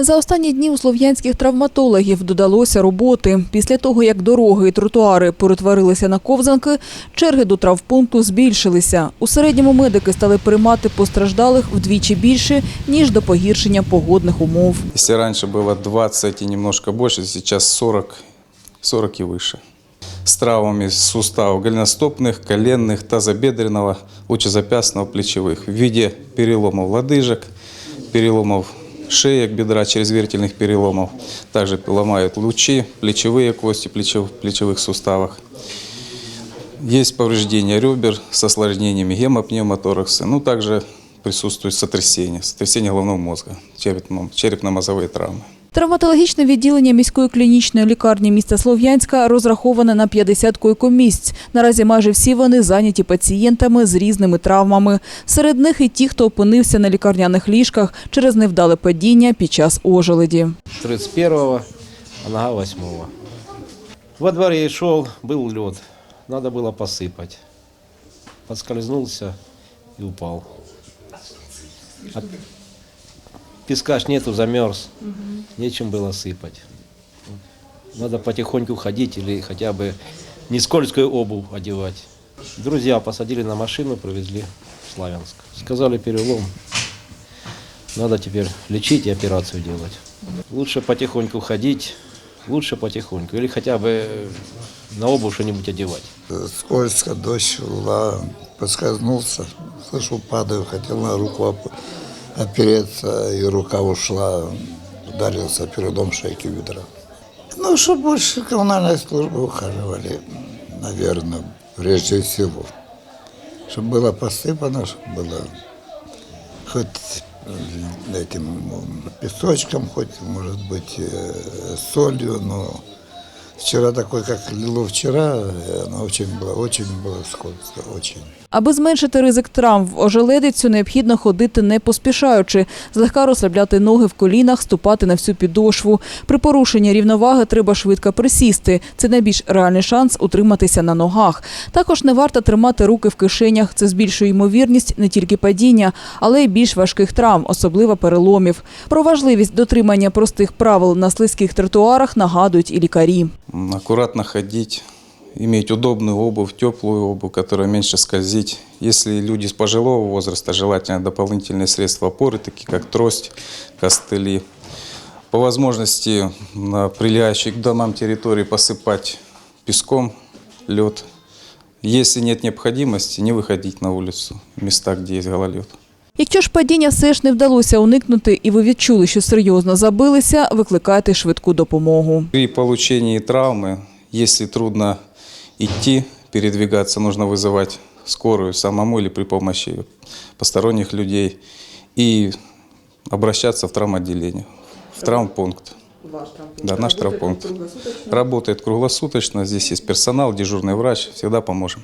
За останні дні у слов'янських травматологів додалося роботи. Після того, як дороги і тротуари перетворилися на ковзанки, черги до травпункту збільшилися. У середньому медики стали приймати постраждалих вдвічі більше, ніж до погіршення погодних умов. Если раньше было 20 и немножко больше, сейчас 40, 40 и выше. С травмами суставов голеностопных, коленных, тазобедренного, лучезапястного, плечевых в виде переломов лодыжек, переломов шеек, бедра, чрезвертельных переломов. Также ломают лучи, плечевые кости плечев- плечевых суставах. Есть повреждения ребер с осложнениями гемопневмоторакса. Ну, также присутствует сотрясение, сотрясение головного мозга, черепно- черепно-мозовые травмы. Травматологічне відділення міської клінічної лікарні міста Слов'янська розраховане на 50 койкомісць. Наразі майже всі вони зайняті пацієнтами з різними травмами. Серед них і ті, хто опинився на лікарняних ліжках через невдале падіння під час ожеледі. 31-го, а нога 8-го. Во дворе шел, был лед. Надо было посыпать. Подскользнулся и упал. Песка ж нету, замерз. Нечем было сыпать. Надо потихоньку ходить или хотя бы не скользкую обувь одевать. Друзья посадили на машину, привезли в Славянск. Сказали перелом. Надо теперь лечить и операцию делать. Лучше потихоньку ходить, лучше потихоньку. Или хотя бы на обувь что-нибудь одевать. Скользко, дождь, ла, поскользнулся, слышу, падаю, хотел на руку опереться, и рука ушла, ударился передом шейки бедра. Ну, что больше коммунальной службы ухаживали, наверное, прежде всего. Чтобы было посыпано, чтобы было хоть э, этим м, песочком, хоть, может быть, э, солью, но вчера такой, как лило вчера, э, оно очень было, очень было скользко, очень. Аби зменшити ризик травм в ожеледицю, необхідно ходити не поспішаючи, злегка розслабляти ноги в колінах, ступати на всю підошву. При порушенні рівноваги треба швидко присісти. Це найбільш реальний шанс утриматися на ногах. Також не варто тримати руки в кишенях. Це збільшує ймовірність не тільки падіння, але й більш важких травм, особливо переломів. Про важливість дотримання простих правил на слизьких тротуарах нагадують і лікарі. Аккуратно ходить, иметь удобную обувь, теплую обувь, которая меньше скользить. Если люди с пожилого возраста, желательно дополнительные средства опоры, такие как трость, костыли. По возможности на прилегающей к домам территории посыпать песком лед. Если нет необходимости, не выходить на улицу, в места, где есть гололед. Якщо ж падіння все ж не вдалося уникнути і ви відчули, що серйозно забилися, викликайте швидку допомогу. При получении травмы, если трудно идти, передвигаться, нужно вызывать скорую самому или при помощи посторонних людей и обращаться в травмоотделение, в травмпункт. Да, наш травмпункт. Работает круглосуточно, здесь есть персонал, дежурный врач, всегда поможем.